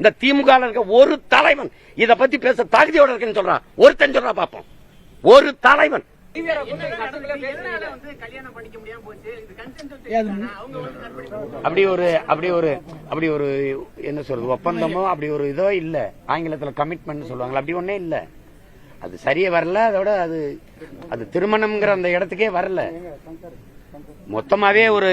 இந்த திமுக இருக்க ஒரு தலைவன் இத பத்தி பேச தகுதியோட இருக்குன்னு சொல்றான். ஒருத்தன் சொல்றா பாப்போம். ஒரு தலைவன். அப்படி ஒரு அப்படி ஒரு அப்படி ஒரு என்ன சொல்றது ஒப்பந்தமோ அப்படி ஒரு இதோ இல்ல. ஆங்கிலத்துல கமிட்மெண்ட் சொல்லுவாங்க அப்படி ஒண்ணே இல்ல. அது சரியா வரல அதோட அது அது திருமணம்ங்கிற அந்த இடத்துக்கே வரல. மொத்தமாவே ஒரு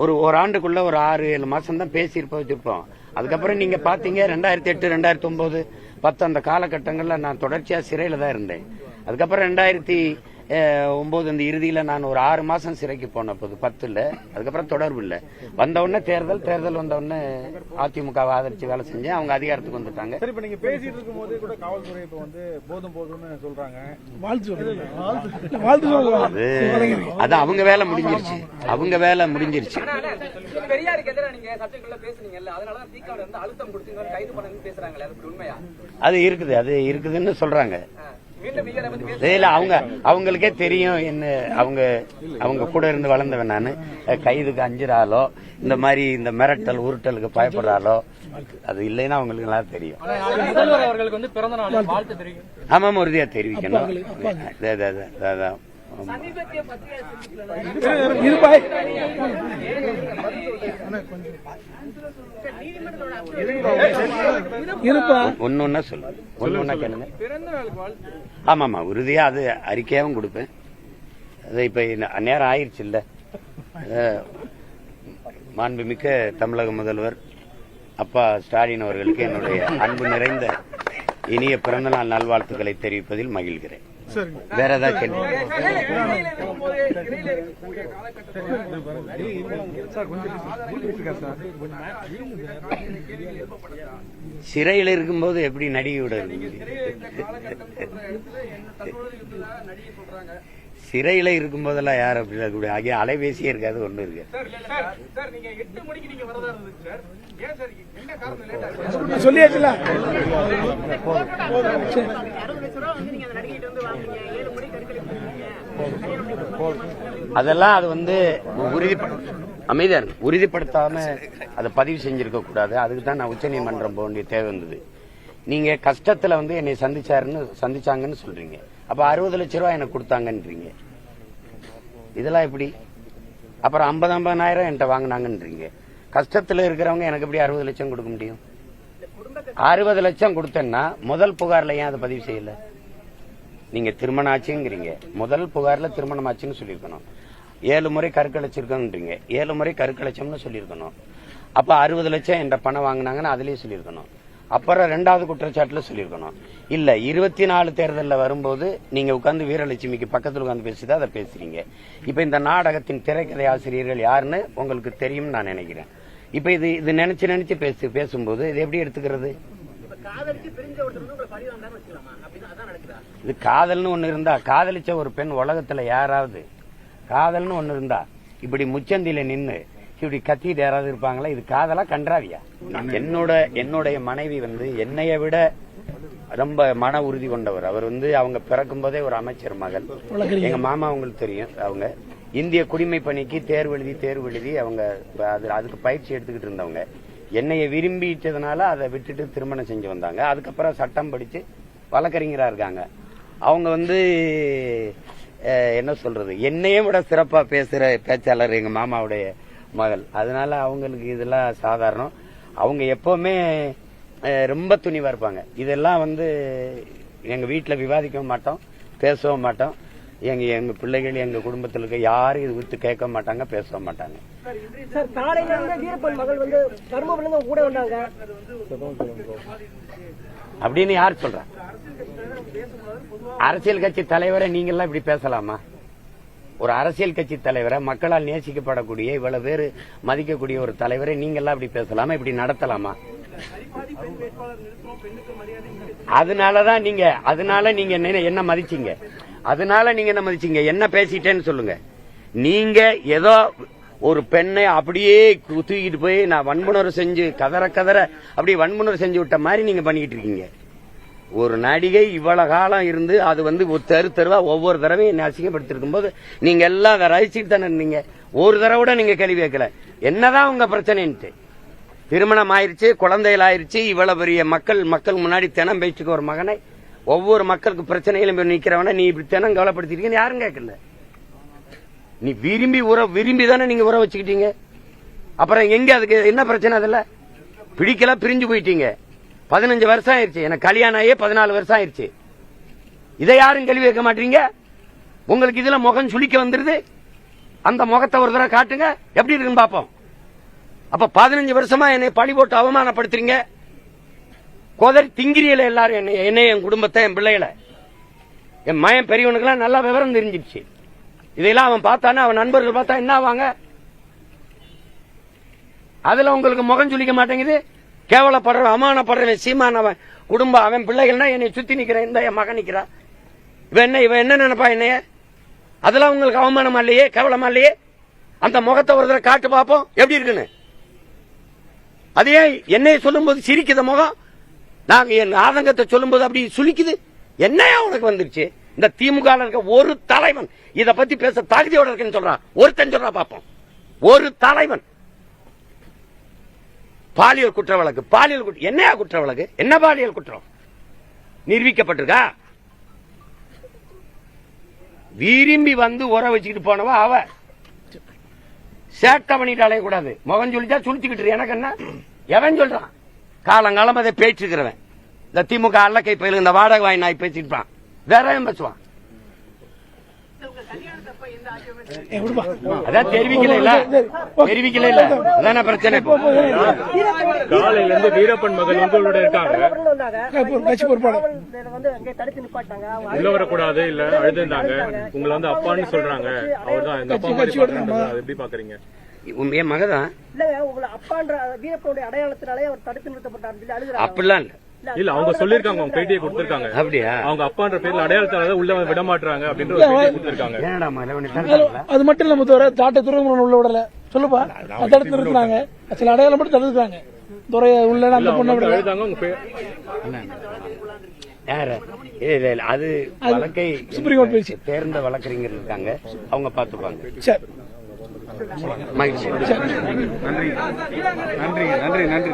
ஒரு ஒரு ஆண்டுக்குள்ள ஒரு ஆறு ஏழு மாசம் தான் பேசி வச்சிருப்போம். அதுக்கப்புறம் நீங்க பாத்தீங்க ரெண்டாயிரத்தி எட்டு ரெண்டாயிரத்தி ஒன்பது பத்து அந்த காலகட்டங்கள்ல நான் தொடர்ச்சியா சிறையில தான் இருந்தேன். அதுக்கப்புறம் ரெண்டாயிரத்தி ஒன்பது இந்த இறுதியில நான் ஒரு ஆறு மாசம் சிறைக்கு போன போது பத்து இல்ல அதுக்கப்புறம் தொடர்பு இல்ல. வந்த உடனே தேர்தல் தேர்தல் வந்த உடனே அதிமுகவை ஆதரிச்சு வேலை செஞ்சேன் அவங்க அதிகாரத்துக்கு வந்துட்டாங்க. சரி இப்ப நீங்க பேசிட்டு இருக்கும் போதே கூட காவல்துறை இப்ப வந்து போதும் போதும்னு சொல்றாங்க. வாழ்த்து சொல்லுங்க. வாழ்த்து சொல்லுங்க அது அது அவங்க வேலை முடிஞ்சிருச்சு. அவங்க வேலை முடிஞ்சிருச்சு. பெரியாருக்கு எதிராக நீங்க சப்ஜெக்ட்ல பேசுனீங்கல்ல அதனாலதான் தீக்காவில இருந்து அழுத்தம் கொடுத்தீங்க கைது பண்ணணும்னு பேசுறாங்களே அது உண்மையா? அது இருக்குது அது இருக்குதுன்னு சொல்றாங்க. இல்ல அவங்க அவங்களுக்கே தெரியும் என்ன அவங்க அவங்க கூட இருந்து வளர்ந்தவன் நானு. கைதுக்கு அஞ்சுறாலோ இந்த மாதிரி இந்த மிரட்டல் உருட்டலுக்கு பயப்படுறாலோ அது இல்லைன்னா அவங்களுக்கு நல்லா தெரியும். முதல்வர் அவர்களுக்கு வந்து பிறந்த நாள் வாழ்த்து தெரியும் ஆமாம் உறுதியா தெரிவிக்கணும். அது- அது- அது- அது- அதான். ஆமா. இருப்பாய் இருப்பா. ஒன்னு ஒன்னா சொல்லு. ஒன்னு ஒன்னா கேளுங்க. ஆமாமா உறுதியா அது அறிக்கையாவும் கொடுப்பேன். அது இப்ப ந- நேரம் ஆயிருச்சு இல்ல மாண்புமிக்க தமிழக முதல்வர் அப்பா ஸ்டாலின் அவர்களுக்கு என்னுடைய அன்பு நிறைந்த இனிய பிறந்தநாள் நல்வாழ்த்துக்களை தெரிவிப்பதில் மகிழ்கிறேன். வேற ஏதாவது கேள்வி? சிறையில் இருக்கும்போது எப்படி நடிகை விட சிறையில இருக்கும்போதெல்லாம் யார் அப்படி இருக்கக்கூடிய ஆகிய அலைபேசியே இருக்காது ஒண்ணு இருக்கு சொல்லியாச்சுல? அதெல்லாம் அது வந்து உறுதி அமைதியா இருக்கு. உறுதிப்படுத்தாம அதை பதிவு செஞ்சிருக்க கூடாது. அதுக்கு தான் நான் உச்சநீதிமன்றம் போக வேண்டிய தேவை இருந்தது. நீங்க கஷ்டத்துல வந்து என்னை சந்திச்சாருன்னு சந்திச்சாங்கன்னு சொல்றீங்க. அப்ப அறுபது லட்ச ரூபாய் எனக்கு கொடுத்தாங்கன்றீங்க. இதெல்லாம் எப்படி? அப்புறம் ஐம்பது ஐம்பதாயிரம் என்கிட்ட வாங்கினாங்கன்றீங்க. கஷ்டத்துல இருக்கிறவங்க எனக்கு எப்படி அறுபது லட்சம் கொடுக்க முடியும்? அறுபது லட்சம் கொடுத்தேன்னா முதல் புகார்ல ஏன் அதை பதிவு செய்யல? நீங்க திருமணம் ஆச்சுங்கிறீங்க முதல் புகார்ல திருமணம் ஆச்சுன்னு சொல்லியிருக்கணும். ஏழு முறை கருக்கலைச்சிருக்கோன்றீங்க ஏழு முறை கருக்கலைச்சம்னு சொல்லியிருக்கணும். அப்ப அறுபது லட்சம் என்ற பணம் வாங்கினாங்கன்னு அதுலயும் சொல்லியிருக்கணும். அப்புறம் ரெண்டாவது குற்றச்சாட்டுல சொல்லியிருக்கணும். இல்ல இருபத்தி நாலு தேர்தல்ல வரும்போது நீங்க உட்கார்ந்து வீரலட்சுமிக்கு பக்கத்துல உட்கார்ந்து பேசிதான் அதை பேசுறீங்க. இப்ப இந்த நாடகத்தின் திரைக்கதை ஆசிரியர்கள் யாருன்னு உங்களுக்கு தெரியும் நான் நினைக்கிறேன். இப்ப இது இது நினைச்சு நினைச்சு பேசு பேசும்போது இது எப்படி எடுத்துக்கிறது? இது காதல்னு ஒண்ணு இருந்தா காதலிச்ச ஒரு பெண் உலகத்துல யாராவது காதல்னு ஒண்ணு இருந்தா இப்படி முச்சந்தில நின்னு இப்படி கத்திட்டு யாராவது இருப்பாங்களா? இது காதலா கன்றாவியா? என்னோட என்னுடைய மனைவி வந்து என்னைய விட ரொம்ப மன உறுதி கொண்டவர். அவர் வந்து அவங்க பிறக்கும் போதே ஒரு அமைச்சர் மகள். எங்க மாமா அவங்களுக்கு தெரியும் அவங்க. இந்திய குடிமை பணிக்கு தேர்வு எழுதி தேர்வு எழுதி அவங்க அது அதுக்கு பயிற்சி எடுத்துக்கிட்டு இருந்தவங்க. என்னைய விரும்பிட்டதுனால அதை விட்டுட்டு திருமணம் செஞ்சு வந்தாங்க. அதுக்கப்புறம் சட்டம் படித்து வழக்கறிஞராக இருக்காங்க. அவங்க வந்து என்ன சொல்றது? என்னையே விட சிறப்பாக பேசுகிற பேச்சாளர் எங்கள் மாமாவுடைய மகள். அதனால அவங்களுக்கு இதெல்லாம் சாதாரணம். அவங்க எப்போவுமே ரொம்ப துணிவாக இருப்பாங்க. இதெல்லாம் வந்து எங்கள் வீட்டில் விவாதிக்கவும் மாட்டோம் பேசவும் மாட்டோம். எங்க எங்க பிள்ளைகள் எங்க குடும்பத்தில் இருக்க யாரும் இது குறித்து கேட்க மாட்டாங்க பேசவும் மாட்டாங்க. சார் காலையில இருந்து வீரப்பன் மகள் வந்து தர்மபுரில இருந்து கூட வந்தாங்க. அப்படின்னு யார் சொல்றா? அரசியல் கட்சி தலைவரை நீங்க எல்லாம் இப்படி பேசலாமா? ஒரு அரசியல் கட்சி தலைவரை மக்களால் நேசிக்கப்படக்கூடிய இவ்வளவு பேர் மதிக்கக்கூடிய ஒரு தலைவரை நீங்க எல்லாம் இப்படி பேசலாமா? இப்படி நடத்தலாமா? அதனாலதான் நீங்க அதனால நீங்க என்ன- என்ன மதிச்சீங்க? அதனால நீங்க என்ன மதிச்சீங்க? என்ன பேசிட்டேன்னு சொல்லுங்க. நீங்க ஏதோ ஒரு பெண்ணை அப்படியே கு- தூக்கிட்டு போய் நான் வன்புணர்வு செஞ்சு கதற கதற அப்படியே வன்புணர்வு செஞ்சு விட்ட மாதிரி நீங்க பண்ணிக்கிட்டு இருக்கீங்க. ஒரு நடிகை இவ்வளவு காலம் இருந்து அது வந்து ஒரு தெரு தெருவா ஒவ்வொரு தடவையும் அசிங்கப்படுத்திருக்கும் போது நீங்க எல்லாம் அதை ரசிச்சுட்டு தானே இருந்தீங்க. ஒரு தடவை கூட நீங்க கேள்வி கேட்கல. என்னதான் உங்க பிரச்சனைன்ட்டு. திருமணம் ஆயிருச்சு குழந்தைகள் ஆயிருச்சு இவ்வளவு பெரிய மக்கள் மக்கள் முன்னாடி தினம் பேச்சுக்கு ஒரு மகனை ஒவ்வொரு மக்களுக்கு பிரச்சனைகளும் போய் நிக்கிறவன நீ இப்படி தினம் கவலைப்படுத்திருக்கீங்க யாரும் கேட்கல. நீ விரும்பி உற விரும்பி தானே நீங்க உற வச்சுக்கிட்டீங்க. அப்புறம் எங்க அதுக்கு என்ன பிரச்சனை அதுல? பிடிக்கல பிரிஞ்சு போயிட்டீங்க. பதினஞ்சு வருஷம் ஆயிருச்சு எனக்கு கல்யாணம் ஆகியே பதினாலு வருஷம் ஆயிருச்சு இதை யாரும் கேள்வி கேட்க மாட்டீங்க? உங்களுக்கு இதுல முகம் சுளிக்க வந்துருது? அந்த முகத்தை ஒரு தடவை காட்டுங்க. எப்படி இருக்குன்னு பாப்போம் அப்ப பதினஞ்சு வருஷமா என்னை பழி போட்டு அவமானப்படுத்துறீங்க? கோதரி திங்கிரியல எல்லாரும் என்னை என்ன என் குடும்பத்தை என் பிள்ளைகளை. என் மயன் பெரியவனுக்கெல்லாம் நல்லா விவரம் தெரிஞ்சிருச்சு. இதையெல்லாம் அவன் பார்த்தானே அவன் நண்பர்கள் பார்த்தா என்ன ஆவாங்க? அதுல உங்களுக்கு முகம் சொல்லிக்க மாட்டேங்குது. கேவலப்படுற அவமானப்படுறவன் சீமான் அவன் குடும்பம் அவன் பிள்ளைகள்னா என்னை சுத்தி நிக்கிறேன் இந்த என் மகன் நிக்கிறா. இவன் என்ன இவன் என்ன நினைப்பா என்னைய? அதெல்லாம் உங்களுக்கு அவமானமா இல்லையே? கேவலமா இல்லையே? அந்த முகத்தை ஒரு தடவை காட்டு பார்ப்போம். எப்படி இருக்குன்னு? அது ஏன் சொல்லும் சொல்லும்போது சிரிக்குத முகம். நாங்க என் ஆதங்கத்தை சொல்லும்போது அப்படி சுளிக்குது. என்னையா உனக்கு வந்துருச்சு? இந்த திமுக இருக்க ஒரு தலைவன் இத பத்தி பேச தகுதியோட இருக்குன்னு சொல்றான். ஒருத்தன் சொல்றா பார்ப்போம் ஒரு தலைவன். பாலியல் குற்ற வழக்கு பாலியல் குற்ற என்னையா குற்ற வழக்கு என்ன பாலியல் குற்றம்? நிரூபிக்கப்பட்டிருக்கா? விரும்பி வந்து உர வச்சுக்கிட்டு போனவா அவ. சேட்டை பண்ணிட்டு அலையக்கூடாது. முகம் சொல்லிட்டா சுழிச்சுக்கிட்டு எனக்கு என்ன? எவன் சொல்றான்? காலங்காலம் அதை பேச்சுக்கிறவன். இந்த திமுக அல்லக்கை பயிலுங்க இந்த வாடகை வாங்கி நாய் பேசிட்டு வேற பேசுவான். அதான் தெரிவிக்கல இல்ல. தெரிவிக்கல இல்ல. அதான பிரச்சனை காலையில இருந்து வீரப்பன் மகள் உங்களோட இருக்காங்க. உள்ள வரக்கூடாது இல்ல அழுதுந்தாங்க உங்களை வந்து அப்பான்னு சொல்றாங்க. அவர்தான் எங்க அப்பா எப்படி பாக்குறீங்க உன் இல்லங்க உங்களை அப்பான்ற வீரப்பனுடைய அடையாளத்தினாலே அவர் தடுத்து நிறுத்தப்பட்டார் சொல்லி அழுகுறாங்க. அப்படிலாம் இல்ல. இல்ல அவங்க சொல்லிருக்காங்க அவங்க பேட்டியை கொடுத்திருக்காங்க. அப்படியா? அவங்க அப்பான்ற பேர்ல அடையாளத்தால உள்ள விட மாட்டாங்க அப்படின்ற கொடுத்திருக்காங்க. அது- அது மட்டும் இல்ல முத்தவர தாட்டை துறைமுகம் உள்ள விடல. சொல்லுப்பா தடுத்து நிறுத்துறாங்க சில அடையாளம் மட்டும் தடுத்துறாங்க துறைய உள்ள அந்த பொண்ணை யாரு இல்ல, இல்ல. அது வழக்கை சுப்ரீம் கோர்ட். தேர்ந்த வழக்கறிஞர் இருக்காங்க அவங்க பாத்துப்பாங்க சரி. மகிழ்ச்சி. நன்றி. நன்றி நன்றி நன்றி